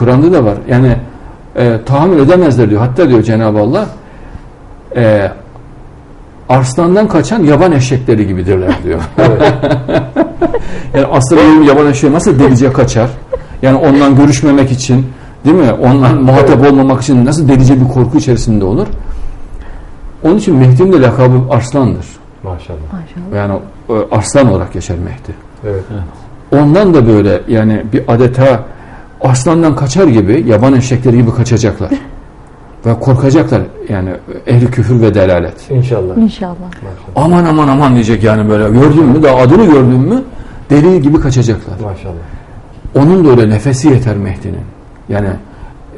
Kur'an'da da var. Yani e, tahammül edemezler diyor. Hatta diyor Cenab-ı Allah e, arslandan kaçan yaban eşekleri gibidirler diyor. Evet. Yani benim yaban eşeği nasıl delice kaçar? Yani ondan görüşmemek için değil mi? Ondan muhatap olmamak için nasıl delice bir korku içerisinde olur? Onun için Mehdi'nin de lakabı Arslan'dır. Maşallah. Maşallah. Yani e, Arslan olarak geçer Mehdi. Evet. Ondan da böyle yani bir adeta aslandan kaçar gibi yaban eşekleri gibi kaçacaklar. Ve korkacaklar yani ehli küfür ve delalet. İnşallah. İnşallah. Aman aman aman diyecek yani böyle gördün mü daha adını gördün mü deli gibi kaçacaklar. Maşallah. Onun da öyle nefesi yeter Mehdi'nin. Yani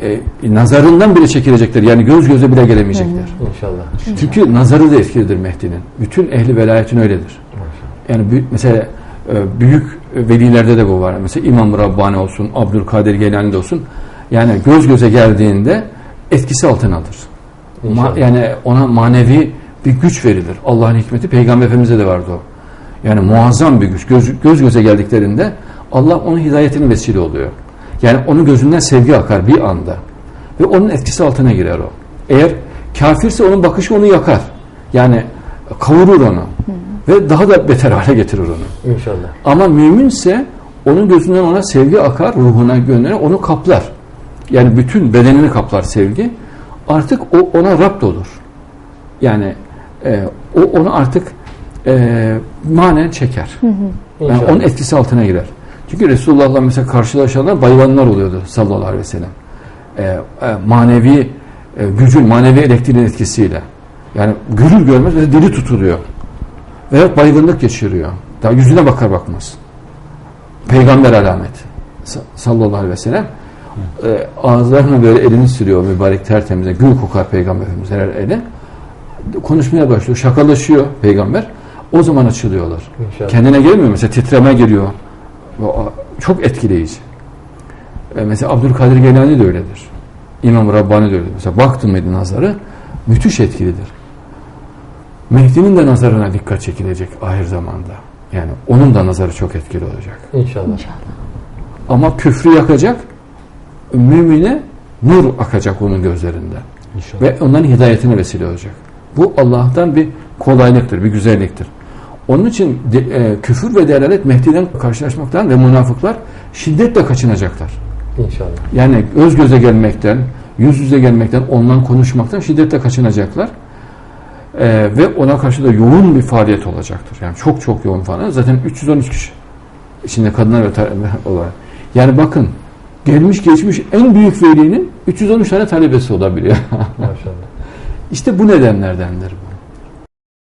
e, nazarından bile çekilecekler. Yani göz göze bile gelemeyecekler. İnşallah. Çünkü nazarı da etkilidir Mehdi'nin. Bütün ehli velayetin öyledir. Maşallah. Yani büyük, mesela e, büyük velilerde de bu var. Mesela İmam Rabbani olsun, Abdülkadir Geylani de olsun. Yani göz göze geldiğinde etkisi altına alır. Ma- yani ona manevi bir güç verilir. Allah'ın hikmeti Peygamber Efendimiz'e de vardı o. Yani muazzam bir güç. Göz, göz göze geldiklerinde Allah onun hidayetine vesile oluyor. Yani onun gözünden sevgi akar bir anda. Ve onun etkisi altına girer o. Eğer kafirse onun bakışı onu yakar. Yani kavurur onu. Ve daha da beter hale getirir onu. İnşallah. Ama müminse onun gözünden ona sevgi akar, ruhuna, gönlüne onu kaplar. Yani bütün bedenini kaplar sevgi. Artık o ona rapt olur. Yani e, o onu artık e, manen çeker. Yani İnşallah. onun etkisi altına girer. Çünkü Resulullah'la mesela karşılaşanlar bayılanlar oluyordu sallallahu aleyhi ve sellem. E, e, manevi e, gücün, manevi elektriğin etkisiyle. Yani görür görmez mesela dili tutuluyor. Veya baygınlık geçiriyor. Daha yüzüne bakar bakmaz. Peygamber alamet. Sa- Sallallahu aleyhi ve sellem. E, ağızlarına böyle elini sürüyor mübarek tertemize. Gül kokar peygamber efendimiz her eli. Konuşmaya başlıyor. Şakalaşıyor peygamber. O zaman açılıyorlar. İnşallah. Kendine gelmiyor mesela titreme giriyor. Çok etkileyici. E, mesela Abdülkadir Geylani de öyledir. İmam Rabbani de öyledir. Mesela baktın mıydı nazarı müthiş etkilidir. Mehdi'nin de nazarına dikkat çekilecek ahir zamanda. Yani onun da nazarı çok etkili olacak. İnşallah. İnşallah. Ama küfrü yakacak, mümine nur akacak onun gözlerinden. İnşallah. Ve onların hidayetine vesile olacak. Bu Allah'tan bir kolaylıktır, bir güzelliktir. Onun için de, e, küfür ve delalet Mehdi'den karşılaşmaktan ve münafıklar şiddetle kaçınacaklar. İnşallah. Yani göz göze gelmekten, yüz yüze gelmekten, ondan konuşmaktan şiddetle kaçınacaklar. Ee, ve ona karşı da yoğun bir faaliyet olacaktır. Yani çok çok yoğun faaliyet. Zaten 313 kişi. İçinde kadınlar ve olarak. Yani bakın gelmiş geçmiş en büyük velinin 313 tane talebesi olabiliyor. Maşallah. işte bu nedenlerdendir.